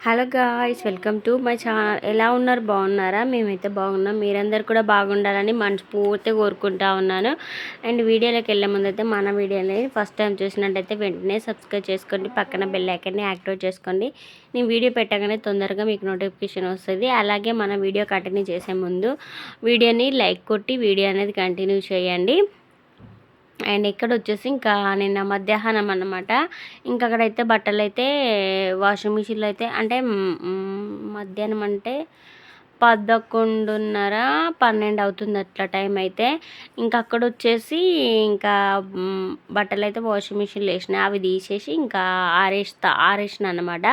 Hello guys welcome to my channel ఎలా ఉన్నారు? బాగున్నారా? మేమైతే బాగున్నాం. మీరందరు కూడా బాగుండాలని మనస్ఫూర్తిగా కోరుకుంటా ఉన్నాను. అండ్ వీడియోలోకి వెళ్ళే ముందు అయితే మన వీడియోని ఫస్ట్ టైం చూసినట్టయితే వెంటనే సబ్స్క్రైబ్ చేసుకోండి. పక్కన బెల్ ఐకన్ని యాక్టివేట్ చేసుకోండి. నేను వీడియో పెట్టగానే తొందరగా మీకు నోటిఫికేషన్ వస్తుంది. అలాగే మన వీడియో కంటిన్యూ చేసే ముందు వీడియోని లైక్ కొట్టి వీడియో అనేది కంటిన్యూ చేయండి. అండ్ ఇక్కడ వచ్చేసి ఇంకా నిన్న మధ్యాహ్నం అనమాట ఇంకా అక్కడైతే బట్టలు అయితే వాషింగ్ మిషన్లో అయితే అంటే మధ్యాహ్నం అంటే పదకొండున్నర పన్నెండు అవుతుంది అట్లా టైం అయితే ఇంకా అక్కడ వచ్చేసి ఇంకా బట్టలు అయితే వాషింగ్ మిషన్లో వేసిన అవి తీసేసి ఇంకా ఆరేస్తా ఆరేసిన అనమాట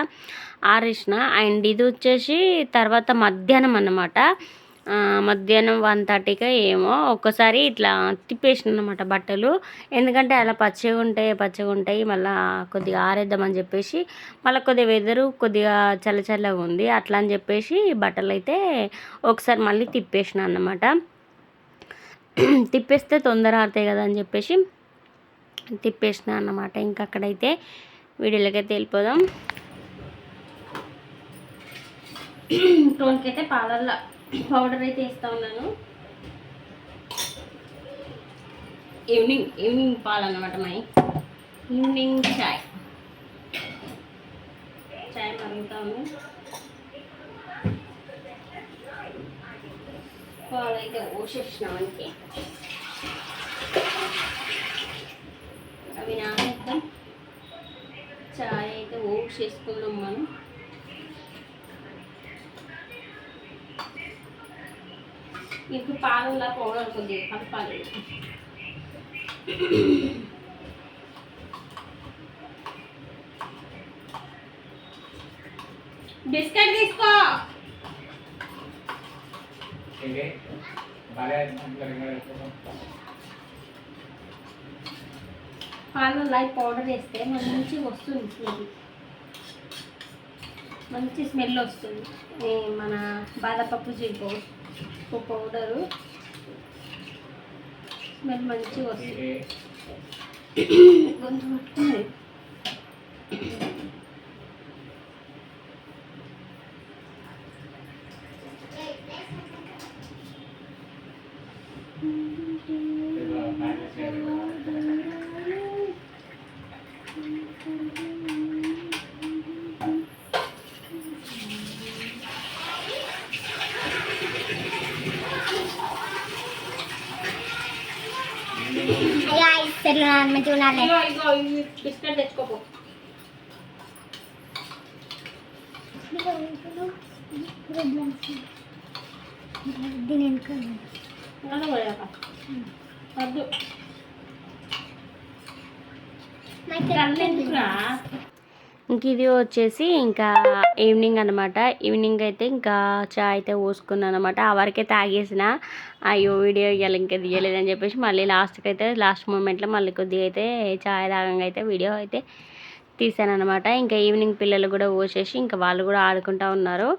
ఆరేసిన అండ్ ఇది వచ్చేసి తర్వాత మధ్యాహ్నం అనమాట మధ్యాహ్నం వన్ థర్టీకి ఏమో ఒక్కసారి ఇట్లా తిప్పేసిన అనమాట బట్టలు. ఎందుకంటే అలా పచ్చిగా ఉంటాయి పచ్చిగా ఉంటాయి మళ్ళీ కొద్దిగా ఆరేద్దామని చెప్పేసి మళ్ళీ కొద్దిగా వెదరు కొద్దిగా చల్లచల్లగా ఉంది అట్లా అని చెప్పేసి బట్టలు అయితే ఒకసారి మళ్ళీ తిప్పేసిన అన్నమాట తిప్పేస్తే తొందర ఆడతాయి కదా అని చెప్పేసి తిప్పేసిన అన్నమాట ఇంకా అక్కడైతే వీడియోలకైతే అయితే వెళ్ళిపోదాం. టోన్కి అయితే పాలల్లో. పౌడర్ అయితే ఇస్తా ఉన్నాను. ఈవినింగ్ ఈవినింగ్ పాలన్నమాట మై ఈవినింగ్ చాయ్. చాయ్ మరుగుతాము ఉంది పాలు అయితే పోసేసినామంటే అవి నానేద్దాం. చాయ్ అయితే ఓసేసుకున్నాం మనం. ఇప్పుడు పాలల్లో పౌడర్ కొద్దిగా కలపాలి బిస్కెట్ తీసుకో. అంటారు పాలల్లో పౌడర్ వేస్తే మంచి వస్తుంది స్మెల్. మంచి స్మెల్ వస్తుంది. మన బాదపప్పు జీపో పౌడరు. స్మెల్ మంచిగా వస్తుంది. గొంతు పట్టుకుంది బిస్కెట్ తెచ్చుకోపో. వద్దు. May కళ్ళెందుకురా ఇంక ఇది వచ్చేసి ఇంకా ఈవినింగ్ అనమాట ఈవినింగ్ అయితే ఇంకా చాయ్ అయితే పోసుకున్నాను అనమాట ఆ వరకే తాగేసిన. అయ్యో వీడియో ఇవ్వాలి ఇంకా తీయలేదని చెప్పేసి మళ్ళీ లాస్ట్కి అయితే లాస్ట్ మూమెంట్లో మళ్ళీ కొద్దిగా అయితే చాయ్ తాగంగా అయితే వీడియో అయితే తీసాను అనమాట ఇంకా ఈవినింగ్ పిల్లలు కూడా పోసేసి ఇంకా వాళ్ళు కూడా ఆడుకుంటా ఉన్నారు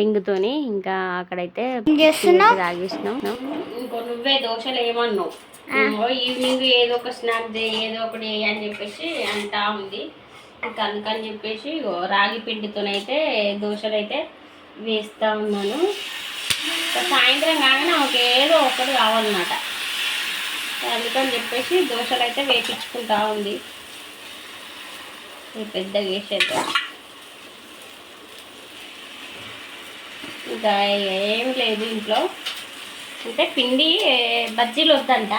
రింగుతోని ఇంకా అక్కడైతే? తాగేసినాం. ఇంకో నువ్వే దోశలు ఏమన్నావు? ఈవినింగ్ ఏదో ఒక స్నాక్ ఏదో ఒకటి అని చెప్పేసి అంటా ఉంది. ఇక అందుకని చెప్పేసి రాగి పిండితోనైతే దోశలు అయితే వేస్తూ ఉన్నాను. సాయంత్రం కాగానే ఒక ఏదో ఒకటి కావాలన్నమాట. అందుకని చెప్పేసి దోశలు అయితే వేపించుకుంటా ఉంది. పెద్ద పెద్దగా వేసేద్దాం ఇంకా ఏం లేదు ఇంట్లో. అంటే పిండి బజ్జీలు వద్దంట.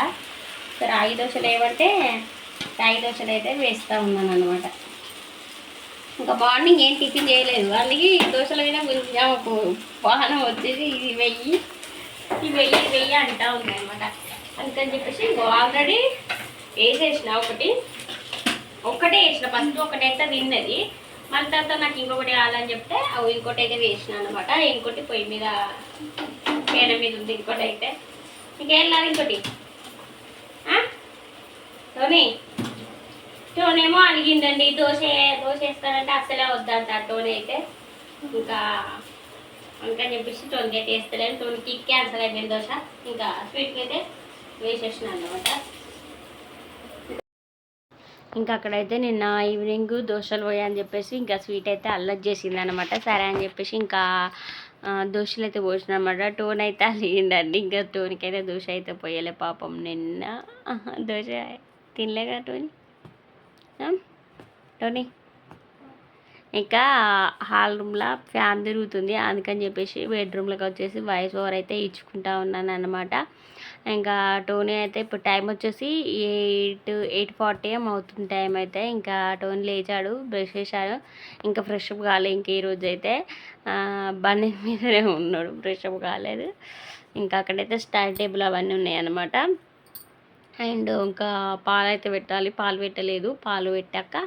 రాగి దోశలు ఏమంటే రాగి దోశలు అయితే వేస్తూ ఉన్నాను అనమాట ఇంకా మార్నింగ్ ఏం టిఫిన్ చేయలేదు. వాళ్ళకి దోశల మీద కొంచెం ఆమెకు వాహనం వచ్చేసి ఇది వెయ్యి. ఇది వెయ్యి వెయ్యి అంటా ఉంది అనమాట అందుకని చెప్పేసి ఆల్రెడీ వేసేసిన ఒకటి. ఒక్కటే వేసిన. ఫస్ట్ ఒకటి అయితే తిన్నది మళ్ళీ తర్వాత నాకు ఇంకొకటి కావాలని చెప్తే అవి ఇంకోటి అయితే వేసిన అనమాట ఇంకోటి పొయ్యి మీద పేన మీద ఉంది ఇంకోటి అయితే. ఇంకేం లేదు ఇంకోటి? ధోని? టోనేమో అడిగిందండి దోశ దోశ వేస్తానంటే అసలే వద్దంట టోన్ అయితే. ఇంకా అందుకని చెప్పేసి టోన్కి అయితే వేస్తలేను టోన్కి క్యాన్సల్ అయిపోయింది దోశ. ఇంకా స్వీట్కి అయితే వేసేసిన అనమాట ఇంకా అక్కడైతే నిన్న ఈవినింగ్ దోశలు పోయా అని చెప్పేసి ఇంకా స్వీట్ అయితే అల్లరి చేసింది అనమాట సరే అని చెప్పేసి ఇంకా దోశలు అయితే పోసిన అనమాట టోన్ అయితే అలిగిందండి. ఇంకా టోన్కి అయితే దోశ అయితే పోయలే పాపం నిన్న. దోశ తినలేగా టోని టోనీ. ఇంకా హాల్ రూమ్లో ఫ్యాన్ తిరుగుతుంది. అందుకని చెప్పేసి బెడ్రూమ్లోకి వచ్చేసి వాయిస్ ఓవర్ అయితే ఇచ్చుకుంటా ఉన్నాను అనమాట ఇంకా టోనీ అయితే ఇప్పుడు టైం వచ్చేసి ఎయిట్ ఎయిట్ ఫార్టీ ఏం అవుతుంది టైం అయితే. ఇంకా టోనీ లేచాడు బ్రష్ చేశాడు. ఇంకా ఫ్రెష్ అప్ ఇంకా ఈరోజు అయితే. బండి మీదనే ఉన్నాడు ఫ్రెష్ అప్ కాలేదు. ఇంకా అక్కడైతే స్టడీ టేబుల్ అవన్నీ ఉన్నాయి అన్నమాట. అండ్ ఇంకా పాలు అయితే పెట్టాలి. పాలు పెట్టలేదు. పాలు పెట్టాక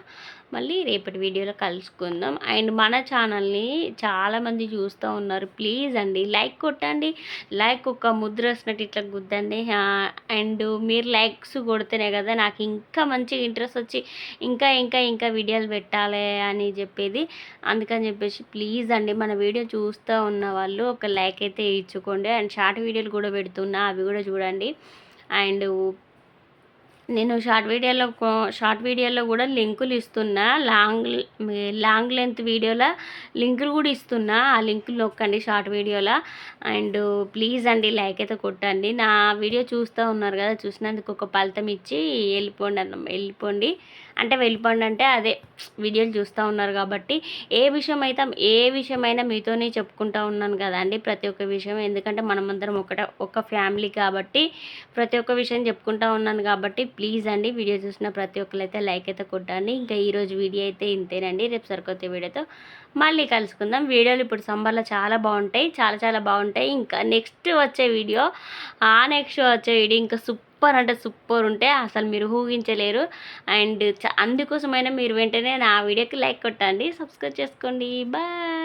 మళ్ళీ రేపటి వీడియోలో కలుసుకుందాం. అండ్ మన ఛానల్ని చాలామంది చూస్తూ ఉన్నారు. ప్లీజ్ అండి లైక్ కొట్టండి. లైక్ ఒక ముద్ర వచ్చినట్టు ఇట్లా గుద్దండి. అండ్ మీరు లైక్స్ కొడితేనే కదా నాకు ఇంకా మంచి ఇంట్రెస్ట్ వచ్చి ఇంకా ఇంకా ఇంకా వీడియోలు పెట్టాలి అని చెప్పేది. అందుకని చెప్పేసి ప్లీజ్ అండి మన వీడియో చూస్తూ ఉన్న వాళ్ళు ఒక లైక్ అయితే ఇచ్చుకోండి. అండ్ షార్ట్ వీడియోలు కూడా పెడుతున్నా అవి కూడా చూడండి. అండ్ నేను షార్ట్ వీడియోలో షార్ట్ వీడియోలో కూడా లింకులు ఇస్తున్నా. లాంగ్ లాంగ్ లెంత్ వీడియోలో లింకులు కూడా ఇస్తున్నా. ఆ లింకులు నొక్కండి షార్ట్ వీడియోలో. అండ్ ప్లీజ్ అండి లైక్ అయితే కొట్టండి. నా వీడియో చూస్తూ ఉన్నారు కదా చూసినందుకు ఒక ఫలితం ఇచ్చి వెళ్ళిపోండి అన్న వెళ్ళిపోండి. అంటే వెళ్ళిపోండి అంటే అదే వీడియోలు చూస్తూ ఉన్నారు కాబట్టి ఏ విషయం అయితే ఏ విషయమైనా మీతోనే చెప్పుకుంటా ఉన్నాను కదండి ప్రతి ఒక్క విషయం. ఎందుకంటే మనమందరం ఒకట ఒక ఫ్యామిలీ కాబట్టి ప్రతి ఒక్క విషయం చెప్పుకుంటా ఉన్నాను కాబట్టి ప్లీజ్ అండి వీడియో చూసిన ప్రతి ఒక్కరైతే లైక్ అయితే కొట్టండి. ఇంకా ఈరోజు వీడియో అయితే ఇంతేనండి. రేపు సరికొత్త వీడియోతో మళ్ళీ కలుసుకుందాం. వీడియోలు ఇప్పుడు సమ్మర్లో చాలా బాగుంటాయి. చాలా చాలా బాగుంటాయి. ఇంకా నెక్స్ట్ వచ్చే వీడియో ఆ నెక్స్ట్ వచ్చే వీడియో ఇంకా సూపర్ అంటే సూపర్ ఉంటే అసలు మీరు ఊహించలేరు. అండ్ చ- అందుకోసమైనా మీరు వెంటనే నా వీడియోకి లైక్ కొట్టండి. సబ్స్క్రైబ్ చేసుకోండి. బాయ్.